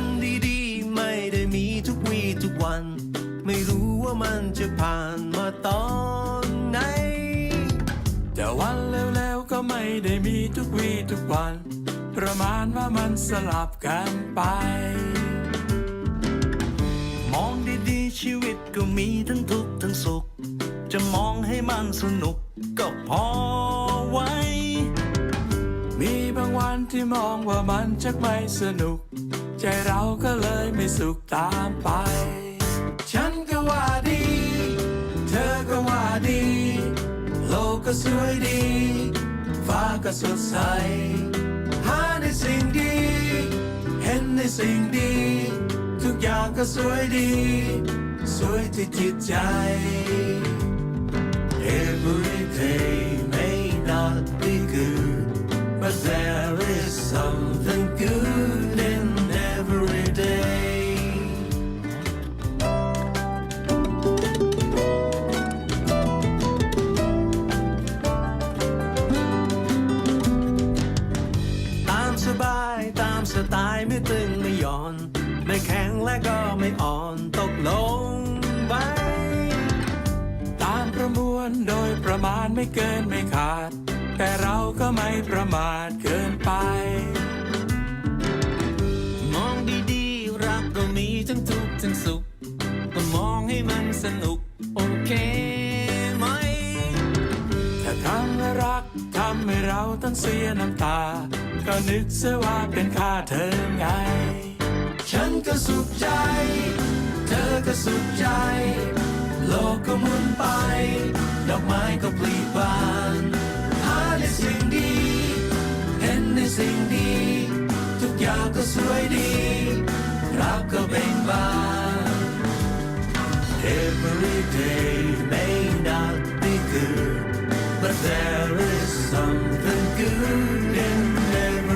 วันดีๆ ไม่ได้มีทุกวีทุกวัน ไม่รู้ว่ามันจะผ่านมาตอนไหน แต่วันแล้วๆก็ไม่ได้มีทุกวีทุกวัน ประมาณว่ามันสลับกันไป มองดีๆ ชีวิตก็มีทั้งทุกข์ทั้งสุข จะมองให้มันสนุกก็พอไว้ มีบางวันที่มองว่ามันชักไม่สนุก ใจเราก็เลยไม่สุขตามไป ฉันก็ว่าดี เธอก็ว่าดี โลกก็สวยดี ฟ้าก็สดใส หาในสิ่งดี เห็นในสิ่งดี ทุกอย่างก็สวยดี สวยที่จิตใจ Every day may not be good, but there is something good สไตล์ไม่ตึงไม่หย่อน ไม่แข็งและก็ไม่อ่อนตกลงไว้ตามประมวลโดยประมาณไม่เกินไม่ขาด แต่เราก็ไม่ประมาทเกินไป มองดีๆ รักก็มีทั้งทุกข์ทั้งสุขก็มองให้มันสนุก โอเคไหม ถ้าคำว่ารักำให้เราต้องเสียน้ำตา ก็นึกเสียว่าเป็นค่าเธอไง ฉันก็สุขใจ เธอก็สุขใจ โลกก็หมุนไป ดอกไม้ก็ปลีบาน หาในสิ่งดี เห็นในสิ่งดี ทุกอย่างก็สวยดี รักก็เบ่งบาน Every day but there is something good in every